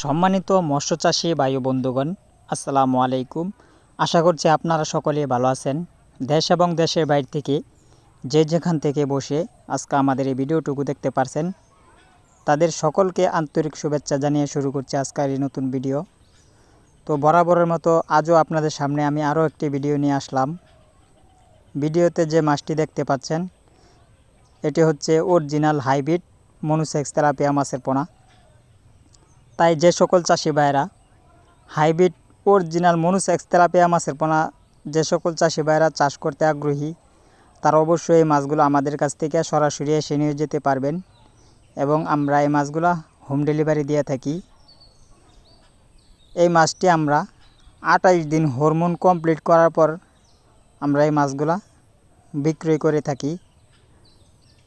সম্মানিত মৎস্যচাষী বায়ু বন্ধুগণ, আসসালামু আলাইকুম। আশা করছি আপনারা সকলে ভালো আছেন। দেশ এবং দেশের বাইরে থেকে যে যেখান থেকে বসে আজকে আমাদের এই ভিডিওটুকু দেখতে পারছেন, তাদের সকলকে আন্তরিক শুভেচ্ছা জানিয়ে শুরু করছি আজকের এই নতুন ভিডিও। তো বরাবরের মতো আজও আপনাদের সামনে আমি আরও একটি ভিডিও নিয়ে আসলাম। ভিডিওতে যে মাছটি দেখতে পাচ্ছেন, এটি হচ্ছে অরিজিনাল হাইব্রিড মনুসেক্স তেলাপিয়া মাছের পোনা। তাই যে সকল চাষি ভাইয়েরা হাইব্রিড অরিজিনাল মনুসেক্স তেলাপিয়া মাছের পোনা যে সকল চাষি ভাইয়েরা চাষ করতে আগ্রহী, তারা অবশ্যই এই মাছগুলো আমাদের কাছ থেকে সরাসরি এসে নিয়ে যেতে পারবেন এবং আমরা এই মাছগুলো হোম ডেলিভারি দিয়ে থাকি। এই মাছটি আমরা আঠাইশ দিন হরমোন কমপ্লিট করার পর আমরা এই মাছগুলা বিক্রয় করে থাকি।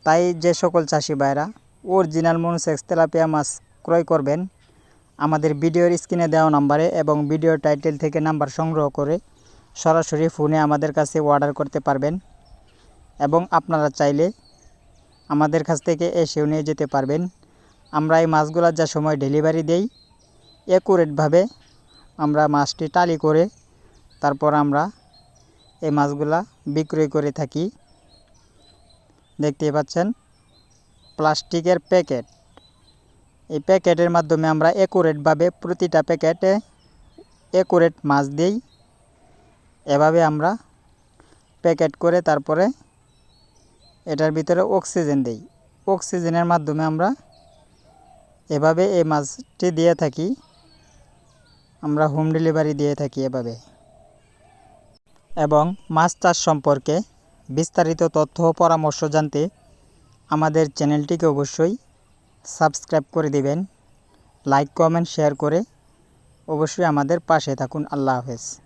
তাই যে সকল চাষি ভাইরা অরিজিনাল মনুসেক্স তেলাপিয়া মাছ ক্রয় করবেন আমাদের ভিডিওর স্ক্রিনে দেওয়া নাম্বারে এবং ভিডিওর টাইটেল থেকে নাম্বার সংগ্রহ করে সরাসরি ফোনে আমাদের কাছে অর্ডার করতে পারবেন এবং আপনারা চাইলে আমাদের কাছ থেকে এসেও নিয়ে যেতে পারবেন। আমরা এই মাছগুলো যা সময় ডেলিভারি দেই অ্যাকুরেটভাবে আমরা মাছটি টালি করে তারপর আমরা এই মাছগুলা বিক্রয় করে থাকি। দেখতে পাচ্ছেন, প্লাস্টিকের প্যাকেট। এই প্যাকেটের মাধ্যমে আমরা অ্যাকুরেটভাবে প্রতিটা প্যাকেটে অ্যাকুরেট মাছ দিই। এভাবে আমরা প্যাকেট করে তারপরে এটার ভিতরে অক্সিজেন দিই। অক্সিজেনের মাধ্যমে আমরা এভাবে এই মাছটি দিয়ে থাকি। আমরা হোম ডেলিভারি দিয়ে থাকি এভাবে। এবং মাছ চাষ সম্পর্কে বিস্তারিত তথ্য ও পরামর্শ জানতে আমাদের চ্যানেলটিকে অবশ্যই সাবস্ক্রাইব করে দিবেন। লাইক কমেন্ট শেয়ার করে অবশ্যই আমাদের পাশে থাকুন। আল্লাহ হাফেজ।